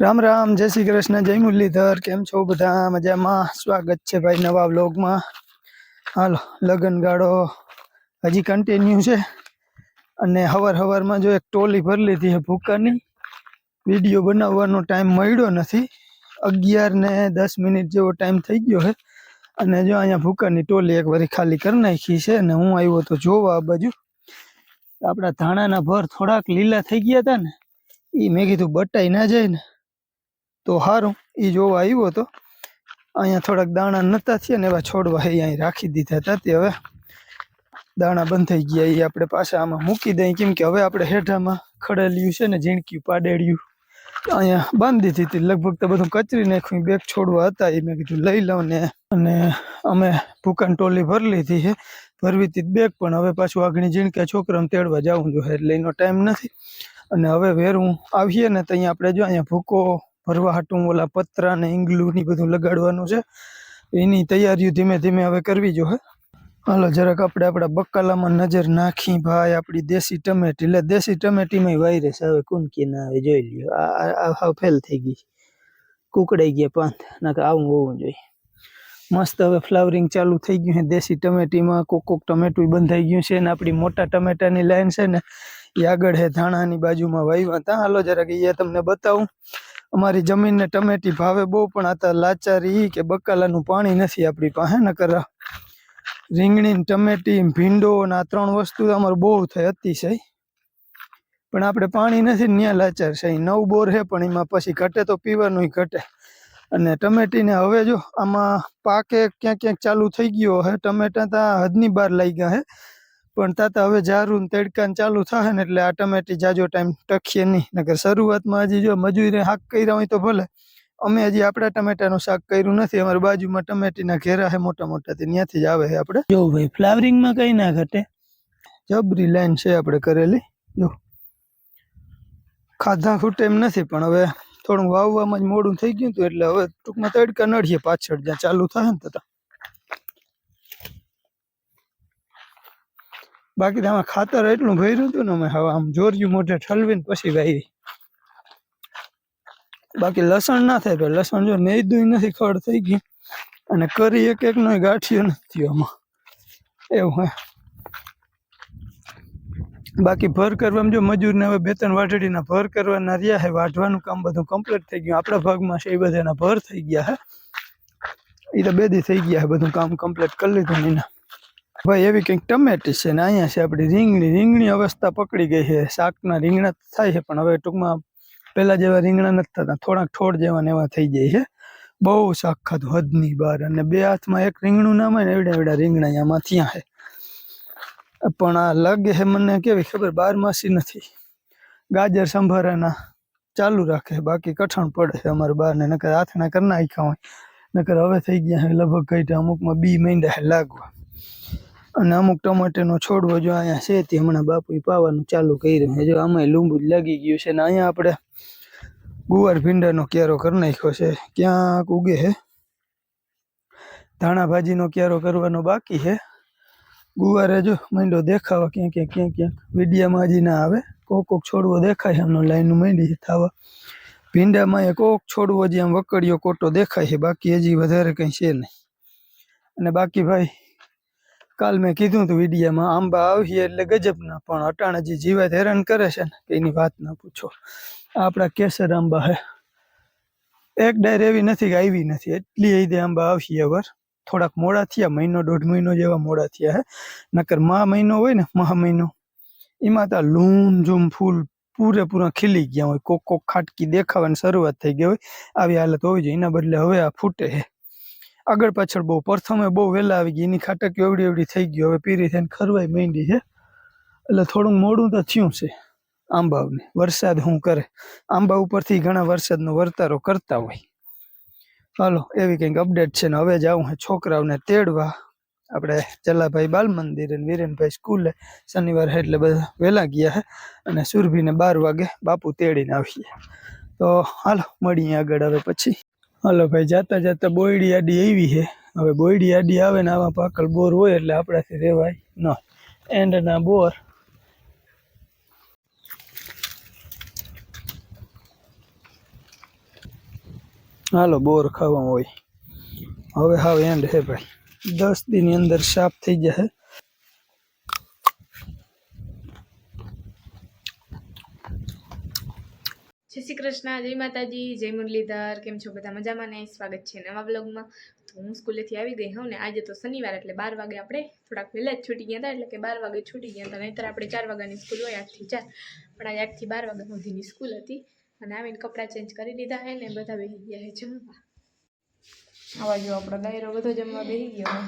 રામ રામ, જય શ્રી કૃષ્ણ, જય મુરલીધર, કેમ છો બધા? મજામાં? સ્વાગત છે ભાઈ નવા વ્લોગમાં. હાલો, લગન ગાળો હજી કન્ટિન્યુ છે. અને હવાર હવારમાં જો એક ટોલી ભરી લીધી છે ભૂકાની. વીડિયો બનાવવાનો ટાઈમ મળ્યો નથી. અગિયાર ને દસ મિનિટ જેવો ટાઈમ થઈ ગયો છે. અને જો અહીંયા ભૂકાની ટોલી એક વારી ખાલી કરી નાખી છે અને હું આવ્યો તો જોવા આ બાજુ. આપણા ધાણાના ભર થોડાક લીલા થઈ ગયા હતા ને એ મેં કીધું બટાઈ ના જાય ને. તો સારું એ જોવા આવ્યો હતો. અહીંયા થોડાક દાણા નતા થયા ને એવા છોડવા એ અહીં રાખી દીધા હતા તે હવે દાણા બંધ થઈ ગયા એ આપણે પાછા આમાં મૂકી દઈએ. કેમ કે હવે આપણે હેઠામાં ખડેલ્યું છે ને ઝીણક્યું, પાડેડ્યું, અહીંયા બાંધી દીધી. લગભગ તો બધું કચરી નાખ્યું, બેગ છોડવા હતા, એ મેં કીધું લઈ લઉં ને. અને અમે ભૂકાન ટોલી ભરી લીધી છે, ભરવી હતી બેગ, પણ હવે પાછું આગળ ઝીણકા છોકરાને તેડવા જવું જોઈએ એટલે એનો ટાઈમ નથી. અને હવે વેરું આવીએ ને તો અહીંયા આપણે જો, અહીંયા ભૂકો ભરવા હાટું ઓલા પતરા ને ઈંગલું ને ઈ બધું લગાડવાનું છે. એની તૈયારીઓ ધીમે ધીમે હવે કરવી જોઈએ હાલો, જરાક આપણે આપણા બકાલામાં નજર નાખી ભાઈ, આપણી દેશી ટમેટી. એટલે દેશી ટમેટીમાં વાયરસ હવે કુનકી ના આવે, જોઈ લ્યો. આ, આ- આ હાવ ફેલ થઈ ગઈ કુકડાઈ ગયા પાંથ, નાકે આવું હોવું જોઈએ. મસ્ત હવે ફ્લાવરિંગ ચાલુ થઈ ગયું છે. દેશી ટમેટીમાં કોક કોક ટમેટું બંધાઈ ગયું છે ને આપણી મોટા ટમેટાની લાઈન છે ને એ આગળ છે ધાણાની બાજુમાં વાવ્યા હતા. હાલો, જરાક એ તમને બતાવું. અમારી જમીનને ટમેટી ભાવે બહુ, પણ આ તો લાચારી કે બકાલાનું પાણી નથી આપણી પાસે ન કર રીંગણી ટમેટી ભીંડો ને આ ત્રણ વસ્તુ અમારે બહુ થાય અતિશય. પણ આપણે પાણી નથી ત્યાં લાચાર છે નવ બોર છે, પણ એમાં પછી ઘટે તો પીવાનું ઘટે. અને ટમેટીને હવે જો આમાં પાકે ક્યાંક ક્યાંક ચાલુ થઈ ગયો હે, ટમેટા ત્યાં હદની બહાર લઈ ગયા હે. પણ તાતા હવે જારું તડકાને ચાલુ થાય ને એટલે આ ટમેટી જાજો ટાઈમ ટકીએ નહીં. નકર શરૂઆતમાં હજી જો મજૂરી હાક કર્યા હોય તો ભલે. અમે હજી આપણા ટમેટાનું શાક કર્યું નથી. અમારી બાજુમાં ટમેટીના ઘેરા છે મોટા મોટા તે ત્યાંથી જ આવે છે આપણે. જો ભાઈ, ફ્લાવરિંગમાં કઈ ના ઘટે. જબરી લાઈન છે આપણે કરેલી. જો. ખાધા ખૂટે એમ નથી, પણ હવે થોડું વાવવામાં જ મોડું થઈ ગયું હતું એટલે હવે ટૂંકમાં તડકા નડીએ પાછળ જ્યાં ચાલુ થાય ને તથા બાકી આમાં ખાતર એટલું ભર્યું હતું ને અમે હવે આમ જોર્યું મોઢે ઠલવીને પછી વાવી બાકી લસણ ના થાય ભાઈ લસણ જો નેદું નથી, ખડ થઈ ગઈ. અને કરી એક એક નો ગાંઠિયો નથી આમાં. એવું હે. બાકી ભર કરવામાં જો મજૂરને હવે બે ત્રણ વાટડીના ભર કરવાના રહ્યા હે, વાઢવાનું કામ બધું કમ્પ્લીટ થઈ ગયું. આપણા ભાગમાં છે એ બધાના ભર થઈ ગયા હે. એ તો બે દી થઈ ગયા હે, બધું કામ કમ્પ્લીટ કરી લીધું એના. ભાઈ, એવી કંઈક ટમેટી છે ને, અહીંયા છે આપણી રીંગણી. રીંગણી અવસ્થા પકડી ગઈ છે. શાકના રીંગણા થાય છે, પણ હવે ટૂંકમાં પહેલાં જેવા રીંગણા નથી થતા. થોડાક થોડ જેવા ને એવા થઈ જાય છે. બહુ શાક હદની બહાર. અને બે હાથમાં એક રીંગણું ના હોય ને, એવડા એવડા રીંગણા આમાં ત્યાં છે. પણ આ લાગે છે મને કેવી ખબર બારમાસી નથી. ગાજર સંભારાના ચાલુ રાખે બાકી કઠણ પડે છે અમારે બારને નકર હાથના કરી નાખ્યા હોય. નકર હવે થઈ ગયા છે, લગભગ કઈ અમુકમાં બી મહિના લાગવા. અને અમુક ટમાટેનો છોડવો જો અહીંયા છે, તે હમણાં બાપુ પાવાનું ચાલુ કર્યું છે. જો આમાં લીંબુ જ લાગી ગયું છે ને અહીંયા આપણે ગુવાર ભીંડાનો ક્યારો કરી નાખ્યો છે. ક્યાંક ઉગે છે. ધાણા ભાજીનો ક્યારો કરવાનો બાકી છે. ગુવારે જો માંડો દેખાવા ક્યાંક ક્યાંક ક્યાંક ક્યાંક. વીડિયામાં હજી ના આવે. કોક કોક છોડવો દેખાય એમનો લાઈન માંડી થવા ભીંડામાં એ કોક છોડવો જે આમ વકડીયો કોટો દેખાય છે. બાકી હજી વધારે કંઈ છે નહીં. અને બાકી ભાઈ કાલ મેં કીધું હતું વિડીયામાં, આંબા આવીએ એટલે ગજબના, પણ અટાણે જે જીવાત હેરાન કરે છે ને એની વાત ના પૂછો. આપણા કેસર આંબા હે. એક ડાયર એવી નથી કે આવી નથી. એટલી એ આંબા આવશે અવાર થોડાક મોડા થયા, મહિનો દોઢ મહિનો જેવા મોડા થયા હે. નકર મા મહિનો હોય ને મહા મહિનો, એમાં તો લૂમ ઝૂમ ફૂલ પૂરેપૂરા ખીલી ગયા હોય. કોક કોક ખાટકી દેખાવાની શરૂઆત થઈ ગઈ હોય. આવી હાલત હોવી જોઈએ. એના બદલે હવે આ ફૂટે છે આગળ પાછળ બહુ પ્રથમે બહુ વહેલા આવી ગઈ. એની ખાટક એવડી એવડી થઈ ગઈ. હવે પીરી થઈને ખરવાઈ માંડી છે. એટલે થોડું મોડું તો થયું છે આંબાને વરસાદ શું કરે. આંબા ઉપરથી ઘણા વરસાદનો વર્તારો કરતા હોય. હાલો, એવી કંઈક અપડેટ છે ને હવે જાઉં હે. છોકરાઓને તેડવા. આપણે ચલાભાઈ બાલ મંદિર અને વિરેનભાઈ સ્કૂલે શનિવાર એટલે બધા વહેલા ગયા છે અને સુરભીને બાર વાગે બાપુ તેડીને આવીએ. તો હાલો, મળીએ આગળ હવે પછી. હાલો ભાઈ, જાતા જાતા બોયડી આડી આવી છે. હવે બોયડી આડી આવે ને આવા પાકલ બોર હોય એટલે આપણાથી રહેવાય ન. એન્ડના બોર. હાલો, બોર ખાવા હોય. હવે હાવ એન્ડ હે ભાઈ. દસ દિનની અંદર સાફ થઈ જશે. જય શ્રી કૃષ્ણ જય માતાજી જય મુરલીધર કેમ છો બધા મજામાં ને? સ્વાગત છે નવા બ્લોગમાં તો હું સ્કૂલેથી આવી ગઈ હોઉં ને આજે તો શનિવાર એટલે બાર વાગે આપણે થોડાક વહેલા જ છૂટી ગયા હતા એટલે કે બાર વાગે છૂટી ગયા હતા નહીંતર આપણે ચાર વાગ્યાની સ્કૂલ હોય આઠથી ચાર. પણ આજે આઠથી બાર વાગ્યા સુધીની સ્કૂલ હતી અને આવીને કપડાં ચેન્જ કરી લીધા હે ને બધા બેસી ગયા છે જમવા. આવા જો આપણો દાયરો બધો જમવા બેસી ગયો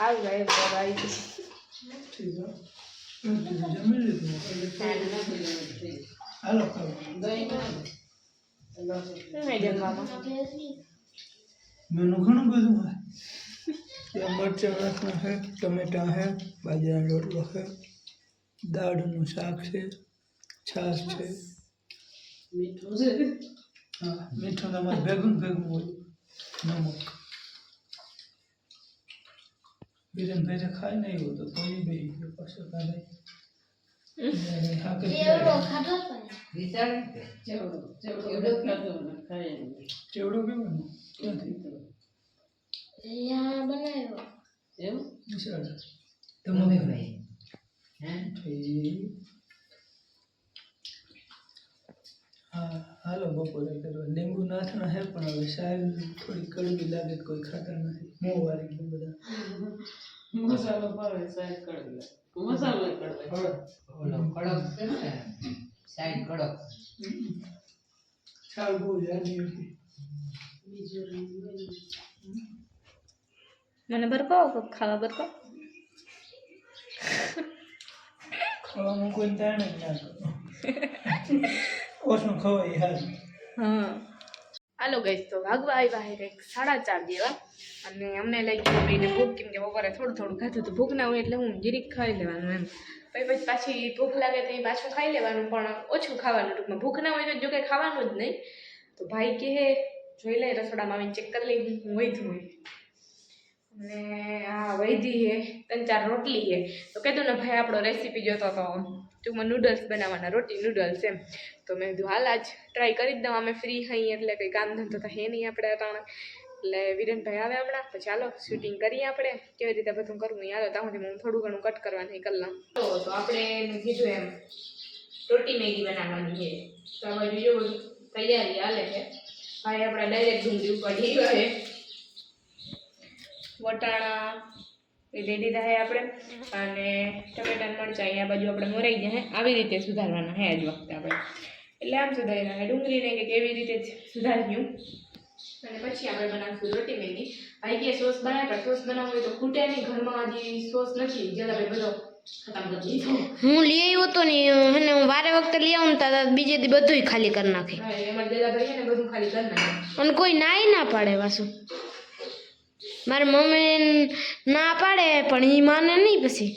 આવી ગયો આવી ગયો. મેનુ ઘણું બધું હોય ત્યાં મરચાં રાખના છે ટમેટા છે બાજરાનો રોટલો છે દાળનું શાક છે છાશ છે હા મીઠું તમારે ભેગું ને ભેગું હોય નમક બીરેનભાઈ ખાઈ નહીં એવું તો કોઈ બે પાછો કાઢે ચેવડો કેવું ક્યાંથી વિશાળ. તમે ઠીક. હા હાલો બપોરે કરવા. લીંબુ નાથના હે પણ હવે સાહેબ થોડી કડવી લાગે કોઈ ખાતર નથી. મોં વાળી ગયું બધા. મસાલો પર સાહેબ કડવી. મસાલો કડવે. ઓલો કડક છે ને સાઈડ કડક. છાલ બહુ હતી. મને બરકો ખાવા બરકો? ખાવા કોઈ તાણ જ ના કરો ઓછું ખવાય હાલ. હા હાલો ગઈશ તો વાગવા આવ્યા હે કંઈક સાડા ચાર જેવા. અને અમને લઈ ગયું ભાઈને ભૂખ, કેમ કે બપોરે થોડું થોડું ખાધું તો ભૂખ ના હોય એટલે હું જીરીક ખાઈ લેવાનું એમ. પછી પછી પાછી ભૂખ લાગે તો એ પાછું ખાઈ લેવાનું, પણ ઓછું ખાવાનું ટૂંકમાં. ભૂખ ના હોય તો જો કંઈ ખાવાનું જ નહીં. તો ભાઈ કહે, જોઈ લે, રસોડામાં આવીને ચેક કરી લઈ. હું વૈધું હોય અને આ વૈધી હે ત્રણ ચાર રોટલી હે તો કીધું ને, ભાઈ, આપણો રેસીપી જોતો તો ટૂંકમાં નૂડલ્સ બનાવવાના, રોટી નૂડલ્સ એમ. તો મેં કીધું, હાલ, આજ ટ્રાય કરી દઉં. અમે ફ્રી હઈ એટલે કંઈ કામ ધંધો તો હે નહીં આપણે અટાણે. એટલે વિરેનભાઈ આવે હમણાં પછી ચાલો શૂટિંગ કરીએ આપણે. કેવી રીતે બધું કરવું હાલો ત્યાં હું થોડું ઘણું કટ કરવાની કરી લઉં તો આપણે કીધું એમ, રોટી મેગી બનાવવાની છે તો હવે બીજું જો તૈયારી હાલે છે. ભાઈ, આપણા ડાયરેક્ટ ડુંગળી ઉપર છે વટાણા એ લઈ લીધા હે આપણે. અને ટમેટા ને મરચાં અહીંયા બાજુ આપણે મોરાઈ ગયા હે. આવી રીતે સુધારવાના હે આજ વખતે આપણે. એટલે આમ સુધારી હે. ડુંગળીને કે કેવી રીતે સુધાર્યું. અને પછી આપણે બનાવીશું રોટી મેગી. ભાઈ કે સોસ બનાવે પણ સોસ બનાવવો હોય તો ખૂટે નહીં. ઘરમાં હજી સોસ નથી. જલાભાઈ બધો હું લઈ આવ્યો તો ને હે હું વારે વખતે લઈ આવું ને તાર બીજે દી બધું ખાલી કરી નાખે. અને કોઈ નાય ના પાડે પાછું. મારી મમ્મી ના પાડે, પણ એ માને નહીં પછી.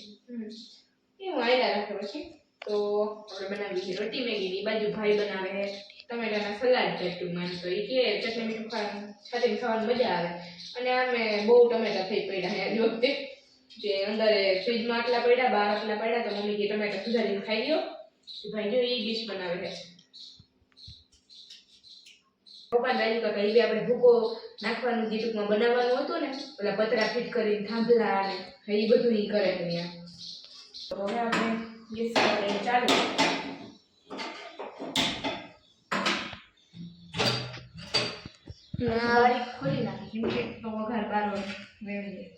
એવું આયલા રાખે પછી. તો આપણે બનાવી છે રોટી મેગી એ બાજુ ભાઈ બનાવે ટમેટાના સલાડ છે ટૂંકમાં તો. એ કે ચટણી મીઠું ખાવાનું છાતીને મજા આવે. અને અમે બહુ ટમેટા થઈ પડ્યા આજ વખતે. જે અંદર ફ્રીજમાં આટલા પડ્યા, બહાર આટલા પડ્યા, તો મમ્મી ટમેટા સુધારીને ખાઈ લો ભાઈ જો એ ડીશ બનાવે છે. પપ્પાને કાકા એ બી આપણે ભૂકો નાખવાનું જે ટૂંકમાં બનાવવાનું હતું ને, પેલા પતરા ફીટ કરીને થાંભલા ને એ બધું એ કરે અહીંયા હવે આપણે ગેસ ચાલુ ખોલી નાખી કેમ કે વઘાર બાર વેળી જાય.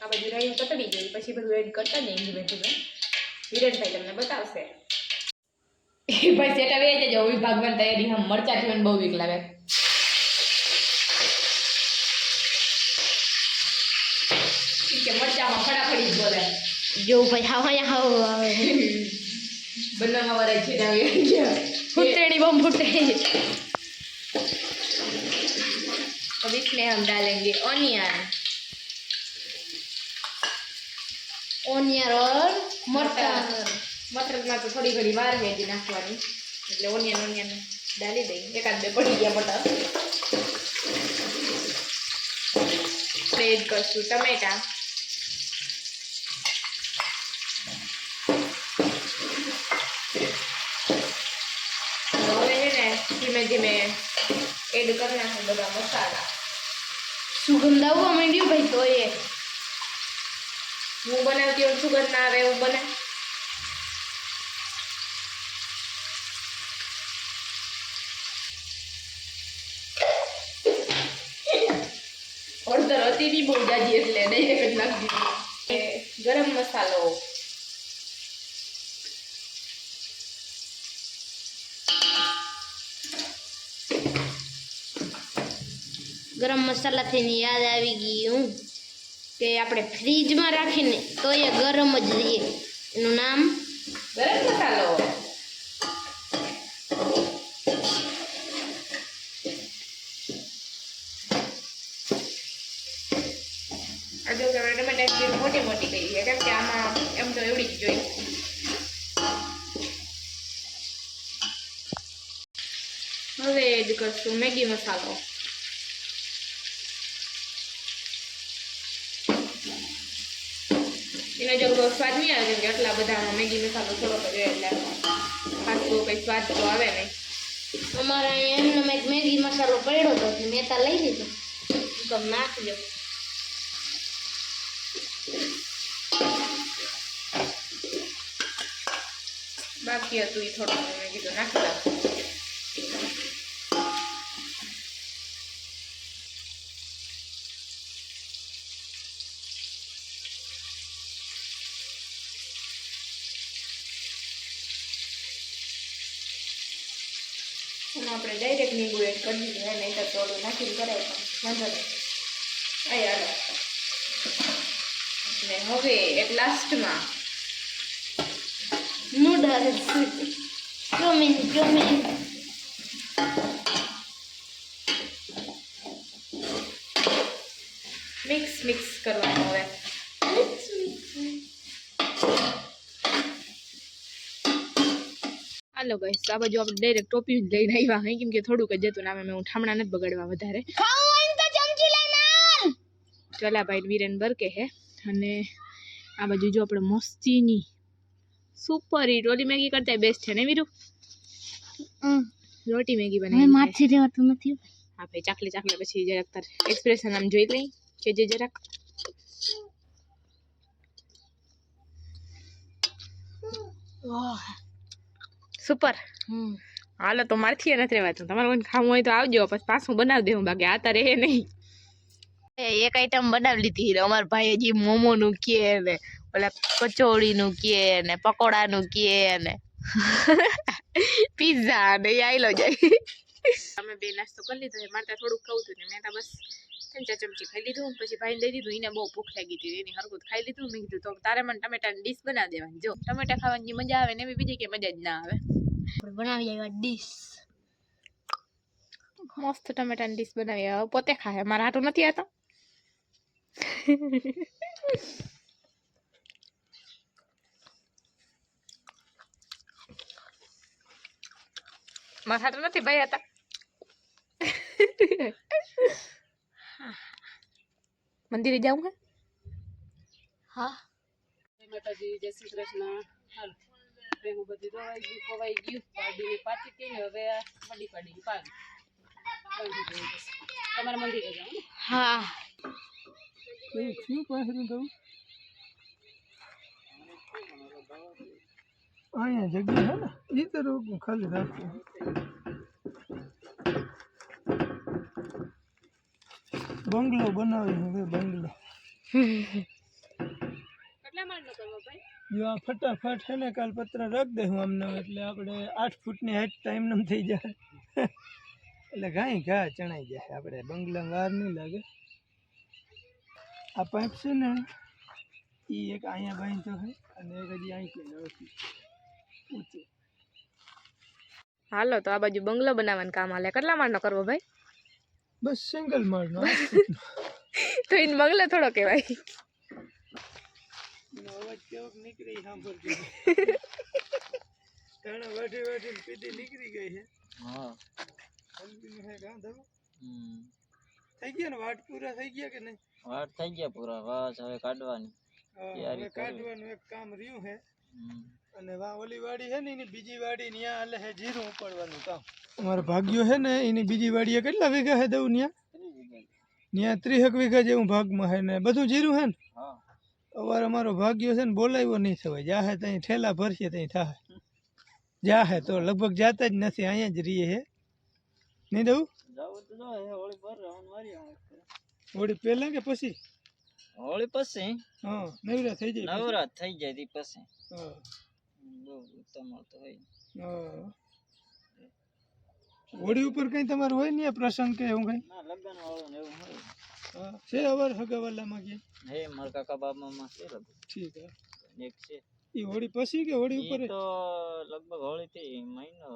આ બધી રાઈ કતરી ગઈ, પછી બધું એડ કરતા જઈએ ધીમે ધીમે. વિરેનભાઈ તમને બતાવશે એ ભાઈ સેટા વે જજો વિભાગમાં તૈયારી હમ મરચા જીવન બહુ વીક લાગે ઈ કે મરચામાં ફટાફડી જ બોલે જો ભાઈ હા હા હા આવે બનાવવા વાળા છે આવી ગયા ફૂટેડી બમ ફૂટે अब इसमें हम डालेंगे ऑनियन ઓનિયન ઓર મટર મટરમાં થોડી ઘડી વાર વેજી નાખવાની. એટલે ઓનિયન ઓનિયન ડાલી દઈ. એકાદ બે પડી ગયા બટર ફ્રેજ કરશું ટમેટા. હવે છે ને ધીમે ધીમે એડ કરી નાખું બધા મસાલા. સુગંધ આવવા માંડ્યું ભાઈ તો એ હું બનાવતી હોઉં સુગંધ ના આવે એવું બને? હળદર હતી બી બહુ જાજી એટલે ડાયરેક્ટ જ નાખી દીધી. એ ગરમ મસાલો. ગરમ મસાલાથી યાદ આવી ગયું કે આપણે ફ્રીજમાં રાખીને તો એ ગરમ જ રહીએ એનું નામ? ગરમ મસાલો. મોટી મોટી કરી છે કે આમાં એમ તો એવડી જ જોઈ હવે એડ કરશું મેગી મસાલો. એનો જો બહુ સ્વાદ નહીં આવે કેમ કે આટલા બધામાં મેગી મસાલો થોડોક જ એટલે ખાસ કંઈ સ્વાદ તો આવે નહીં. અમારા અહીંયા એમને મેં મેગી મસાલો પડ્યો હતો મેં તા લઈ લીધો. તો નાખજો. બાકી હતું એ થોડું મેં કીધું નાખી નાખું એમાં આપણે ડાયરેક્ટ લીંબુ એડ કરી દીધું નહીં તો થોડું નાખીને કરાય વાંધો નહીં. આ ને હવે એક લાસ્ટમાં noodles chowmein chowmein mix mix કરવાનું હવે. હાલો ગાઈસ આ બાજુ આપણે ડાયરેક્ટ ટોપી જ લઈને આવ્યા હે. કેમ કે થોડુંક જ હતું ને આમે મેં હું ઠામણા નથી બગાડવા વધારે. ખાવું હોય ને તો ચમચી લઈને આવ ચલાભાઈ વિરેન બરકે હે. અને આ બાજુ જો આપણે મસ્તીની સુપર હિટ ઓલી મેગી કરતા બેસ્ટ છે ને વીરુ? રોટી મેગી હવે બનાવી છે. માછી રહેવાતું નથી હા. ભાઈ ચાકલી ચાકલી પછી જરાક તાર એક્સપ્રેશન આમ જોઈ લઈ. કે જે જરાક. સુપર. હાલો તો મારથી નથી રહેવાતું તમારે કોઈ ખાવું હોય તો આવજો પછી પાછું બનાવી દેવું. બાકી આ તારે નહીં. એક આઈટમ બનાવી લીધી અમારા ભાઈ હજી મોમો નું કે ને ઓલા કચોડી નું કે ને પકોડા નું કે ને. પીઝા ને એ આયલો જાય અમે બે નાસ્તો કરી લીધો. મારે ત્યાં થોડુંક ખાવું હતું ને મેં તો બસ ત્રણ ચાર ચમચી ખાઈ લીધું પછી ભાઈને દઈ દીધું. એને બહુ ભૂખ લાગી હતી. એની હરકત ખાઈ લીધું. મેં કીધું તો તારે મને ટમેટાની ડીશ બનાવી દેવાની. જો ટમેટા ખાવાની મજા આવે ને એવી બીજી કે મજા જ ના આવે. બનાવી આવ્યા ડીશ મસ્ત ટમેટાની ડીશ બનાવી આવ્યા. પોતે ખાય. મારા હાટું નથી આવતા. મારા હાટું નથી ભાઈ હતા મંદિરે જાઉં હે? હા. માતાજી જય શ્રી કૃષ્ણ. હાલ. ભેગું બધું ધોવાઈ ગયું પોવાઈ ગયું પાડીને પાછી કહીને હવે આ મડી પાડીને પાડી. તમારા મંદિરે જાઓ હા. અહીંયા જગ્યા છે ને? એ તો ખાલી રાખું. બંગલો બનાવી હવે બંગલો કેટલા માળનો કરવો ભાઈ જો આ ફટાફટ છે ને કાલ પત્ર રખ દે હું આમને એટલે આપણે આઠ ફૂટની હાઈટ ટાઈમ નમ થઈ જાય. એટલે ઘાય ઘા ચણાઈ જાય આપણે બંગલા વાર નહીં લાગે. આ પાઇપ છે ને એ એક અહીંયા બાંધ તો છે અને એક હજી અહીં કોઈ નથી. ઊંચું. હાલો તો આ બાજુ બંગલો બનાવવાનું કામ હાલે. કેટલા માળનો કરવો ભાઈ? બસ સિંગલ માળનો. આઠ ફૂટનો. તો એને બંગલો થોડો કહેવાય. એનો અવાજ કેવોક નીકળી સાંભળતી. તાણા વાટી વાટીને પીધી નીકળી ગઈ છે. હા. હલ્દીનું હે કાં? હમ. થઈ ગયા ને વાટ પૂરા થઈ ગયા કે નહીં? વાટ થઈ ગયા પૂરા. બસ હવે કાઢવાની. કરવી. કાઢવાનું એક કામ રહ્યું છે. અને વા ઓલી વાડી છે ને એની બીજી વાડી ત્યાં હાલે છે જીરું ઉપાડવાનું કામ. અમારે ભાગ્યો છે ને એની બીજી વાડીએ કેટલા વીઘા છે દઉં ત્યાં ત્યાં ત્રીસેક વીઘા જેવું ભાગમાં છે ને બધું જીરું છે ને? હા. અવાર અમારો ભાગ્યો છે ને બોલાવ્યો નહીં થવાય. જાહે ત્યાં ઠેલા ભરશે ત્યાં થાય જાહે તો લગભગ જાતા જ નથી અહીંયા જ રહીએ હે. નહીં દઉં? તો હોળી પહેલા કે પછી? હોળી પછી? હા નવરા થઈ જાય નવરા થઈ જાય તી પછી. હા. બહુ તો હોય. હા. હોળી ઉપર કઈ તમારું હોય ને પ્રસંગ કે એવું કઈ? ના લગ્ન વાળું એવું હોય. છે અવાર હગાવાલામાં કે હે મારા કાકા બાબામાં છે લગભગ ઠીક હે એક છે એ હોળી પછી કે હોળી ઉપર ઈ તો લગભગ હોળી થી મહિનો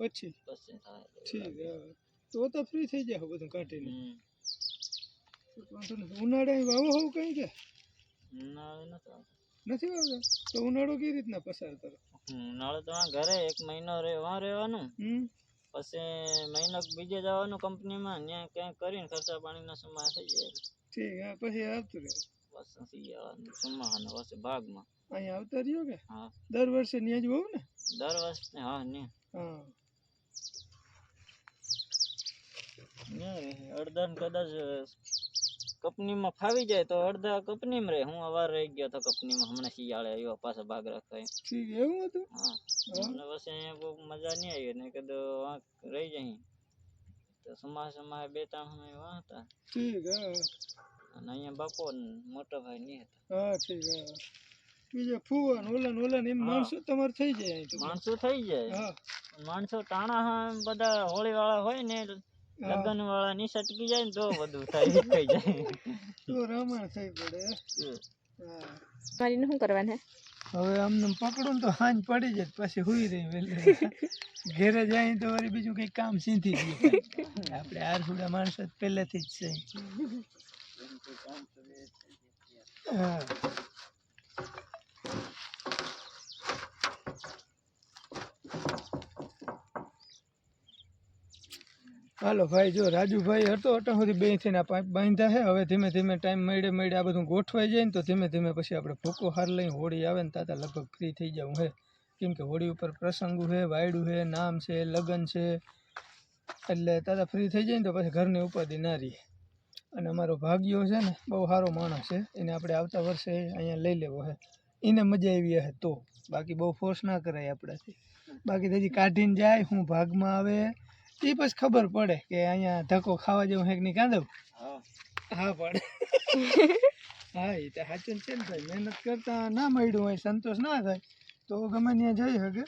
પછી પછી થાય ઠીક હે તો તો ફ્રી થઈ જાય બધું કાઢીને હમ. વાંધો નથી ઉનાળે વાવો હોવ કઈ કે ઉનાળે નતો આવતો. નથી વાવતા તો ઉનાળો કઈ રીતના પસાર કરો ઉનાળે તો આ ઘરે એક મહિનો રહેવા રહેવાનું હમ પછી મહિનો બીજે જવાનું કંપનીમાં ત્યાં ક્યાંય કરીને ખર્ચા પાણીનો સમાય થઈ જાય. ઠીક હા પછી આવતું રહે. પછી શિયાળાનું સમાહાનો પછી ભાગમાં. અહીંયા આવતા રહ્યો કે? હા. દર વર્ષે ત્યાં જ હોવ ને? દર વર્ષે હા ને હા. અડધા ને કદાચ કંપનીમાં ફાવી જાય તો અડધા કંપનીમાં રહે. હું અવાર રહી ગયો તો કંપનીમાં હમણાં શિયાળે આવ્યો પાછા ભાગ રાખાય ઠીક એવું હતું? હા. મને પછી અહીંયા બહુ મજા નહીં આવી ને કીધું વાંક રહી જાય. તો સમાજ સમાજ બે ત્રણ સમય વાં હતા. ઠીક હા. અને અહીંયા બાપો મોટો ભાઈ નહીં હતા. હા ઠીક હા. બીજા ફુવા ને ઓલા ઓલા એમ માણસો તમારે થઈ જાય માણસો થઈ જાય. હા. માણસો તાણા હા બધા હોળી વાળા હોય ને લગ્ન વાળા ની સટકી જાય ને તો બધું થાય થઈ જાય. તો રામાયણ થઈ પડે. હા. મારીને શું કરવાનું હે? હવે અમને પકડું ને તો હાંજ પડી જાય પછી હુઈ રહી વહેલી ઘેરે જાય તો વળી બીજું કઈ કામ સીધી ગયું. આપણે આરસુડા માણસો જ પહેલેથી જ છે. હા. હાલો ભાઈ, જો રાજુભાઈ હતો અટા સુધી બે થઈને આ પાઇપ બાંધ્યા હવે ધીમે ધીમે ટાઈમ મળે મળે આ બધું ગોઠવાઈ જાય ને તો ધીમે ધીમે પછી આપણે ભૂકો હાર લઈને હોળી આવે ને તાતા લગભગ ફ્રી થઈ જવું છે. કેમ કે હોળી ઉપર પ્રસંગો છે, વાયડું છે, નામ છે, લગ્ન છે. એટલે તાતા ફ્રી થઈ જાય ને તો પછી ઘરની ઉપાધિ ના રહીએ અને અમારો ભાગ્યો છે ને, બહુ સારો માણસ છે. એને આપણે આવતા વર્ષે અહીંયા લઈ લેવો છે. એને મજા આવી હે તો. બાકી બહુ ફોર્સ ના કરાય આપણાથી. બાકી હજી કાઢીને જાય, હું ભાગમાં આવે. એ પછી ખબર પડે કે અહીંયા ધક્કો ખાવા જેવું હેક નહીં કાંદવ હા. હા પડે હા એ તો સાચું છે ને ભાઈ. મહેનત કરતા ના મળ્યું હોય સંતોષ ના થાય તો ગમે ત્યાં જઈ શકે.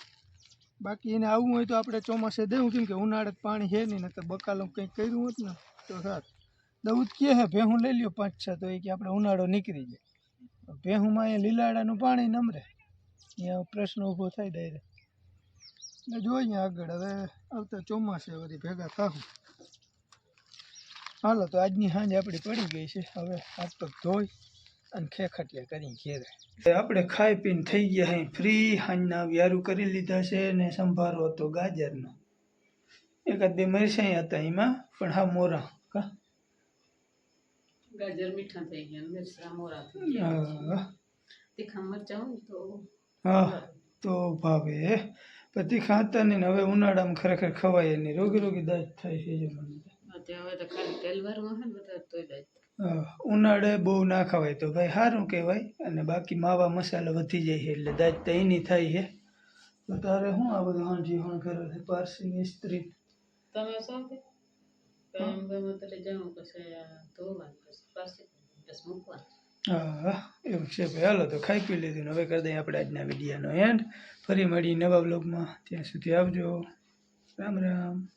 બાકી એને આવવું હોય તો આપણે ચોમાસે દેવું કેમ કે ઉનાળે તો પાણી છે નહીં નકર બકાલો કંઈક કર્યું હોત ને તો સાત દઉદ કે હે ભેહું લઈ લ્યો પાંચ છ તો એ કે આપણે ઉનાળો નીકળી જાય. ભેહુંમાં અહીંયા લીલાડાનું પાણી નમરે. અહીંયા પ્રશ્ન ઊભો થાય ડાયરેક્ટ એટલે જોઈએ આગળ હવે આવતા ચોમાસે વળી ભેગા થાવું હાલો તો આજની સાંજ આપણી પડી ગઈ છે હવે હાથ પગ ધોઈ અને ખેખટિયા કરીને ઘેરે આપણે ખાઈ પીને થઈ ગયા અહીં ફ્રી સાંજના વ્યારું કરી લીધા છે ને સંભારો હતો ગાજરનો એકાદ બે મરચાઈ હતા એમાં પણ હા મોરા કા ગાજર મીઠા થઈ ગયા મિરસા મોરા થઈ ગયા હા તીખા મરચાં હોય ને તો હા તો ભાવે પછી ખાતા નહીં ને હવે ઉનાળામાં ખરેખર ખવાય નહીં. રોગી રોગી દાજ થાય છે જે મને ઉનાળે બહુ ના ખવાય તો ભાઈ સારું કહેવાય અને બાકી માવા મસાલા વધી જાય છે એટલે દાજ તો એની થાય છે. તો તારે શું આ બધું હાંજી હણ કરે છે પારસીની સ્ત્રી તમે શું હા. એવું છે ભાઈ. હાલો તો ખાઈ પી લીધું હવે કરી દઈએ આપણે આજના વિડીયાનો એન્ડ. ફરી મળી નવા બ્લોગમાં ત્યાં સુધી આવજો. રામ રામ.